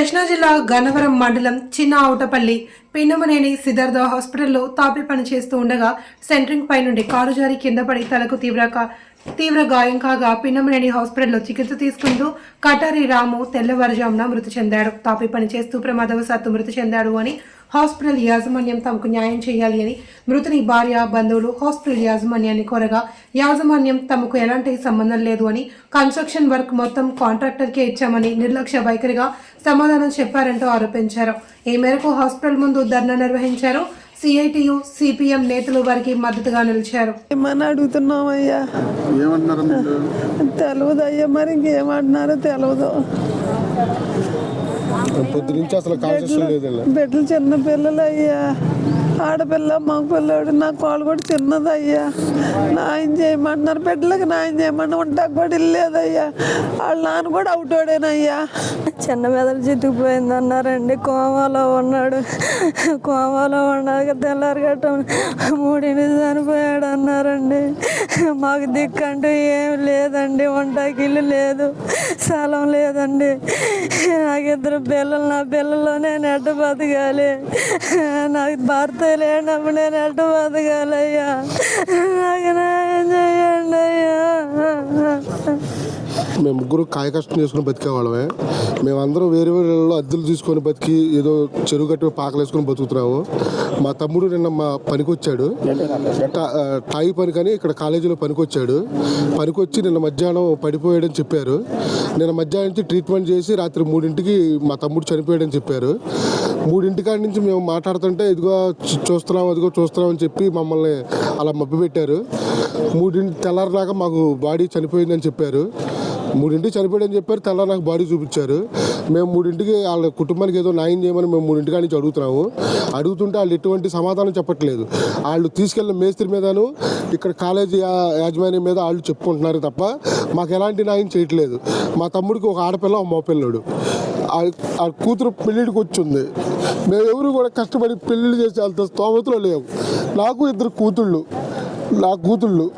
కృష్ణా జిల్లా గన్నవరం మండలం చిన్న ఆవుటపల్లి పిన్నమనేని సిద్ధార్థ హాస్పిటల్లో తాపి పని చేస్తూ ఉండగా సెంట్రింగ్ పై నుండి కారు జారి కింద పడి తలకు తీవ్ర తీవ్ర గాయం కాగా పిన్నమనేని హాస్పిటల్లో చికిత్స తీసుకుంటూ కటారి రాము తెల్లవారుజామున మృతి చెందాడు. తాపి పని చేస్తూ ప్రమాదవశాత్తు మృతి చెందాడు అని హాస్పిటల్ యాజమాన్యం తమకు న్యాయం చేయాలి అని మృతుని భార్య బంధువులు హాస్పిటల్ యాజమాన్యాన్ని కోరగా యాజమాన్యం తమకు ఎలాంటి సంబంధం లేదు అని కన్స్ట్రక్షన్ వర్క్ మొత్తం కాంట్రాక్టర్కే ఇచ్చామని నిర్లక్ష్య వైఖరిగా సమాధానం చెప్పారంటూ ఆరోపించారు. ఈ మేరకు హాస్పిటల్ ముందు ధర్నా నిర్వహించారు. సిఐటియు సిపిఎం నేతలు వారికి మద్దతుగా నిలిచారు. ఏమని అడుగుతున్నామయ్యా తెలియదు అయ్యా మరి ఇంకేమంటున్నారో తెలియదు పొద్దు నుంచి అసలు కాన్షియస్ లేదు బిడ్డలు చిన్న పిల్లలు అయ్యా. ఆడపిల్ల మగ పిల్లడు నా కాలు కూడా చిన్నదయ్యా. నాయన చేయమంటున్నారు. బిడ్డలకు నాయన చేయమని ఉంటాకు కూడా ఇల్లేదయ్యా. వాళ్ళ నాన్న కూడా అవుతాడేనయ్యా చిన్న మెదలు చితికిపోయింది అన్నారండి. కోమాలో ఉన్నాడు. కోమాలో ఉన్నాక తెల్లారి గట్టం మూడిని చనిపోయాడు అన్నారండి. మాకు దిక్కంటూ ఏం లేదండి. వంటకి ఇల్లు లేదు. స్థలం లేదండి. నాకు ఇద్దరు పిల్లలు. నా పిల్లలు నేను బతకాలి. నాకు భర్త లేనప్పుడు నేను ఎట్ట బతకాలయ్యా. నాకు న్యాయం చేయండి అయ్యా. మేము ముగ్గురు కాయ కష్టం చేసుకుని బతికేవాళ్ళమే. మేమందరం వేరే వేరే ఇళ్ళలో అద్దెలు తీసుకొని బతికి ఏదో చెరువు కట్టి పాకలు వేసుకొని బతుకుతున్నాము. మా తమ్ముడు నిన్న మా పనికి వచ్చాడు టాయి పని కానీ ఇక్కడ కాలేజీలో పనికి వచ్చాడు పనికి వచ్చి నిన్న మధ్యాహ్నం పడిపోయాడని చెప్పారు. నిన్న మధ్యాహ్నం నుంచి ట్రీట్మెంట్ చేసి రాత్రి మూడింటికి మా తమ్ముడు చనిపోయాడని చెప్పారు. మూడింటికాడి నుంచి మేము మాట్లాడుతుంటే ఇదిగో చూ- చూస్తున్నాం అదిగో చూస్తున్నాం అని చెప్పి మమ్మల్ని అలా మబ్బి పెట్టారు మూడింటి తెల్లారినాక మాకు బాడీ చనిపోయిందని చెప్పారు. మూడింటికి చనిపోయాడని చెప్పారు తెల్లారి నాకు బాడీ చూపించారు. మేము మూడింటికి వాళ్ళ కుటుంబానికి ఏదో న్యాయం చేయమని మేము మూడింటి నుంచి అడుగుతున్నాము. అడుగుతుంటే వాళ్ళు ఎటువంటి సమాధానం చెప్పట్లేదు. వాళ్ళు తీసుకెళ్ళిన మేస్త్రి మీదను ఇక్కడ కాలేజీ యాజమాన్యం మీద వాళ్ళు చెప్పుకుంటున్నారు తప్ప మాకు ఎలాంటి న్యాయం చేయట్లేదు. మా తమ్ముడికి ఒక ఆడపిల్ల ఒక మగపిల్లడు. ఆ- కూతురు పెళ్ళిడికి వచ్చింది. మేము ఎవరు కూడా కష్టపడి పెళ్ళిళ్ళు చేసే అంత స్తోమతలో లేవు. నాకు ఇద్దరు కూతుళ్ళు. నా కూతుళ్ళు.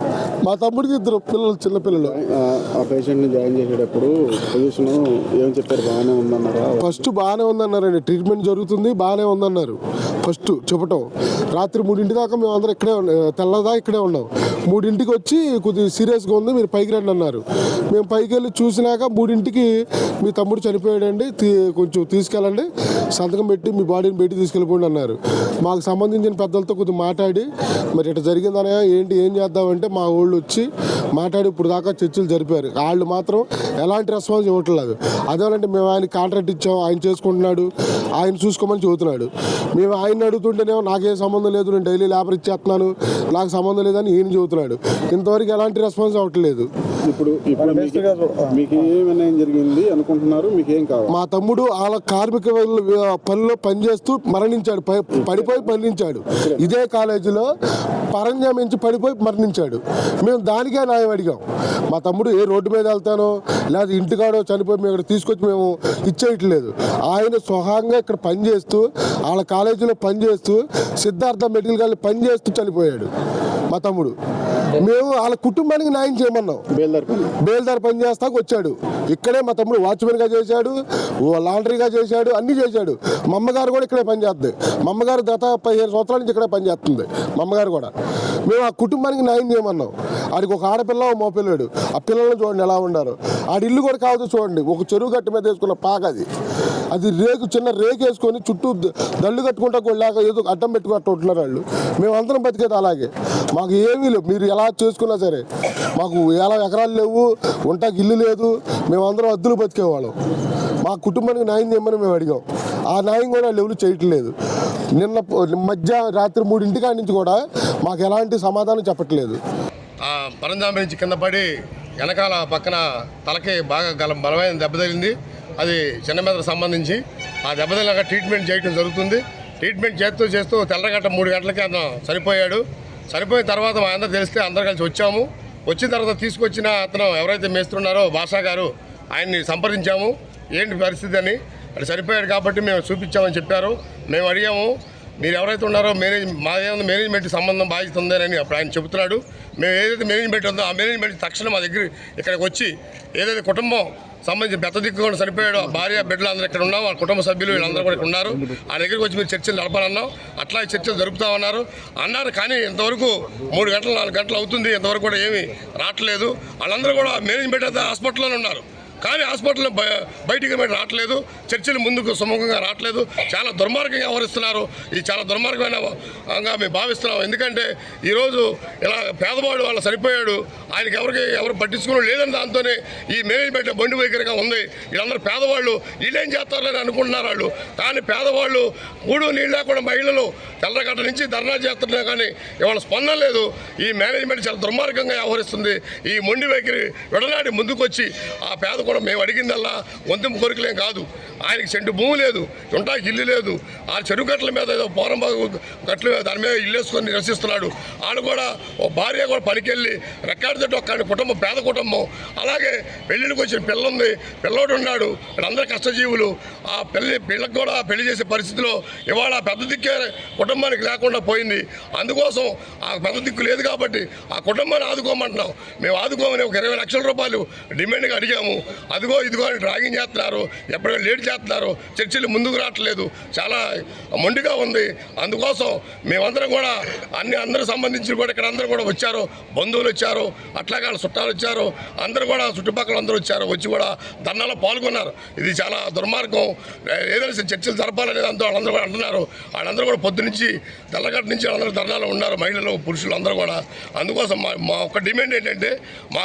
మా తమ్ముడికి ఇద్దరు పిల్లలు చిన్న పిల్లలు. ఆ- ఆ పేషెంట్ని జాయిన్ చేసేటప్పుడు పొజిషన్ ఏం చెప్పారు? బాగానే ఉందన్నారా? ఫస్ట్ బాగానే ఉందన్నారండి. ట్రీట్మెంట్ జరుగుతుంది బాగానే ఉందన్నారు. ఫస్ట్ చెప్పటం. రాత్రి మూడింటి దాకా మేము అందరం ఇక్కడే తెల్లదా ఇక్కడే ఉన్నాం. మూడింటికి వచ్చి కొద్దిగా సీరియస్గా ఉంది మీరు పైకి రండి అన్నారు. మేము పైకి వెళ్ళి చూసినాక మూడింటికి మీ తమ్ముడు చనిపోయాడండి తీ- కొంచెం తీసుకెళ్ళండి సంతకం పెట్టి మీ బాడీని పెట్టి తీసుకెళ్ళిపోండి అన్నారు. మాకు సంబంధించిన పెద్దలతో కొద్దిగా మాట్లాడి మరి ఇట్లా జరిగిందనే ఏంటి ఏం చేద్దామంటే మా ఊళ్ళు వచ్చి మాట్లాడి ఇప్పుడు దాకా చర్చలు జరిపారు. వాళ్ళు మాత్రం ఎలాంటి రెస్పాన్స్ ఇవ్వట్లేదు. అదేనంటే మేము ఆయన కాంట్రాక్ట్ ఇచ్చాం ఆయన చేసుకుంటున్నాడు ఆయన చూసుకోమని చెబుతున్నాడు. మేము ఆయన అడుగుతుంటేనేమో నాకేం సంబంధం లేదు నేను డైలీ లేబర్ ఇచ్చేస్తున్నాను నాకు సంబంధం లేదని ఈయన చెబుతున్నాడు. ఇంతవరకు ఎలాంటి రెస్పాన్స్ అవ్వట్లేదు ఇప్పుడు ఇప్పుడు మీకు మీకు ఏమైనా ఏం జరిగింది అనుకుంటున్నారు? మీకు ఏం కావాలి? మా తమ్ముడు వాళ్ళ కార్మిక వాళ్ళ పనిలో పనిచేస్తూ మరణించాడు పై- పడిపోయి మరణించాడు. ఇదే కాలేజీలో పరంజామించి పడిపోయి మరణించాడు. మేము దానికే న్యాయం అడిగాం. మా తమ్ముడు ఏ రోడ్డు మీద వెళ్తానో లేదా ఇంటికాడో చనిపోయి మేము ఇక్కడ తీసుకొచ్చి మేము ఇచ్చేయట్లేదు. ఆయన స్వహాంగా ఇక్కడ పనిచేస్తూ వాళ్ళ కాలేజీలో పనిచేస్తూ సిద్ధార్థ మెడికల్ కాలేజ్ పనిచేస్తూ చనిపోయాడు మా తమ్ముడు. మేము వాళ్ళ కుటుంబానికి న్యాయం చేయమన్నాం. బేల్దార్ పని. చేస్తాకు వచ్చాడు. ఇక్కడే మా తమ్ముడు వాచ్మెన్గా చేశాడు ఓ లాండ్రీగా చేశాడు అన్నీ చేశాడు. మా అమ్మగారు కూడా ఇక్కడే పని చేస్తుంది మా అమ్మగారు గత పదిహేను సంవత్సరాల నుంచి ఇక్కడే పని చేస్తుంది మా అమ్మగారు కూడా. మేము ఆ కుటుంబానికి న్యాయం చేయమన్నాం. ఆడికి ఒక ఆడపిల్ల ఒక మగపిల్లడు. ఆ పిల్లలను చూడండి ఎలా ఉన్నారు ఆడి ఇల్లు కూడా కావచ్చు చూడండి. ఒక చెరువు గట్టు మీద వేసుకున్న పాక అది. అది రేకు చిన్న రేకు వేసుకొని చుట్టూ దళ్ళు కట్టుకుంటా కూడా లేక ఏదో అడ్డం పెట్టుకుంటున్నారు వాళ్ళు. మేము అందరం బతికేది అలాగే. మాకు ఏమీ లేవు. మీరు ఎలా చేసుకున్నా సరే. మాకు ఎలా ఎకరాలు లేవు. ఉంటాకి ఇల్లు లేదు. మేమందరం అద్దులు బతికేవాళ్ళం. మా కుటుంబానికి న్యాయం చేయమని మేము అడిగాం. ఆ న్యాయం కూడా వాళ్ళు ఎవరు చేయట్లేదు. నిన్న మధ్య రాత్రి మూడింటి నుంచి కూడా మాకు ఎలాంటి సమాధానం చెప్పట్లేదు. ఆ నుంచి కింద పడి వెనకాల పక్కన తలకి బాగా గల బలమైన దెబ్బ తగిలింది. అది చిన్న మీదకు సంబంధించి ఆ దెబ్బ తగిలినాక ట్రీట్మెంట్ చేయడం జరుగుతుంది. ట్రీట్మెంట్ చేస్తూ చేస్తూ తెల్లగంట మూడు గంటలకి అతను చనిపోయాడు చనిపోయిన తర్వాత మా అందరూ తెలిస్తే అందరు కలిసి వచ్చాము. వచ్చిన తర్వాత తీసుకొచ్చిన అతను ఎవరైతే మేస్తున్నారో భాషా గారు ఆయన్ని సంప్రదించాము. ఏంటి పరిస్థితి అని? అది చనిపోయాడు కాబట్టి మేము చూపించామని చెప్పారు. మేము అడిగాము మీరు ఎవరైతే ఉన్నారో మేనేజ్ మా మేనేజ్మెంట్ సంబంధం బాధ్యత ఉందని అప్పుడు ఆయన చెబుతున్నాడు. మేము ఏదైతే మేనేజ్మెంట్ ఉందో ఆ మేనేజ్మెంట్ తక్షణం మా దగ్గర ఇక్కడికి వచ్చి ఏదైతే కుటుంబం సంబంధించి బెత్త దిక్కు కూడా చనిపోయాడు ఆ భార్య బిడ్డలు అందరూ ఇక్కడ ఉన్నాం వాళ్ళ కుటుంబ సభ్యులు వీళ్ళందరూ కూడా ఇక్కడ ఉన్నారు. ఆ దగ్గరికి వచ్చి మీరు చర్చలు నడపాలన్నాం. అట్లా ఈ చర్చలు జరుపుతా ఉన్నారు అన్నారు కానీ ఇంతవరకు మూడు గంటలు నాలుగు గంటలు అవుతుంది. ఇంతవరకు కూడా ఏమీ రావట్లేదు. వాళ్ళందరూ కూడా మేనేజ్మెంట్ అయితే హాస్పిటల్లోనే ఉన్నారు. కానీ హాస్పిటల్ బయ- బయటికి బయట రావట్లేదు. చర్చలు ముందుకు సుముఖంగా రావట్లేదు. చాలా దుర్మార్గంగా వ్యవహరిస్తున్నారు. ఇది చాలా దుర్మార్గమైన మేము భావిస్తున్నాం. ఎందుకంటే ఈరోజు ఇలా పేదవాడు వాళ్ళు సరిపోయాడు ఆయనకి ఎవరికి ఎవరు పట్టించుకోవడం లేదని దాంతోనే ఈ మేనేజ్మెంట్ బండి వైఖరిగా ఉంది. వీళ్ళందరూ పేదవాళ్ళు. వీళ్ళేం చేస్తారని అనుకుంటున్నారు వాళ్ళు. కానీ పేదవాళ్ళు మూడు నీళ్ళు లేకుండా మహిళలు తెల్లగట్ట నుంచి ధర్నా చేస్తున్నా కానీ ఇవాళ స్పందన లేదు. ఈ మేనేజ్మెంట్ చాలా దుర్మార్గంగా వ్యవహరిస్తుంది. ఈ మొండి వైఖరి విడనాడి ముందుకొచ్చి ఆ పేద కూడా మేము అడిగిందల్లా వంతెం కోరికలేం కాదు. ఆయనకి చెంటు భూమి లేదు ఉంటాకి ఇల్లు లేదు. ఆ చెరువు గట్ల మీద ఏదో పోరం గట్ల గట్లు దాని మీద ఇల్లు వేసుకొని నివసిస్తున్నాడు. వాళ్ళు కూడా ఓ భార్య కూడా పనికెళ్ళి రెక్కాడి తట్టు ఒక్కడి కుటుంబం పేద కుటుంబం. అలాగే పెళ్ళిళ్ళకి వచ్చిన పిల్ల ఉంది పిల్లోడు ఉన్నాడు. వీళ్ళందరూ కష్టజీవులు. ఆ పెళ్ళి పిల్లకి కూడా పెళ్ళి చేసే పరిస్థితిలో ఇవాళ పెద్ద దిక్కే కుటుంబానికి లేకుండా పోయింది. అందుకోసం ఆ పెద్ద దిక్కు లేదు కాబట్టి ఆ కుటుంబాన్ని ఆదుకోమంటున్నాం. మేము ఆదుకోమని ఒక ఇరవై లక్షల రూపాయలు డిమాండ్గా అడిగాము. అదిగో ఇదిగో అని డ్రాగింగ్ చేస్తున్నారు. ఎప్పుడో లేట్ చేస్తున్నారు. చర్చలు ముందుకు రావట్లేదు. చాలా మొండిగా ఉంది. అందుకోసం మేమందరం కూడా అన్ని అందరూ సంబంధించి కూడా ఇక్కడ అందరూ కూడా వచ్చారు. బంధువులు వచ్చారు. అట్లాగే వాళ్ళ చుట్టాలు వచ్చారు. అందరూ కూడా చుట్టుపక్కల అందరూ వచ్చారు. వచ్చి కూడా ధర్నాలో పాల్గొన్నారు. ఇది చాలా దుర్మార్గం. ఏదైనా చర్చలు జరపాలనేది అంతా వాళ్ళందరూ కూడా అంటున్నారు. వాళ్ళందరూ కూడా పొద్దు నుంచి తెల్లగట్ట నుంచి వాళ్ళందరూ ధర్నాలో ఉన్నారు. మహిళలు పురుషులు అందరూ కూడా. అందుకోసం మా మా ఒక్క డిమాండ్ ఏంటంటే మాకు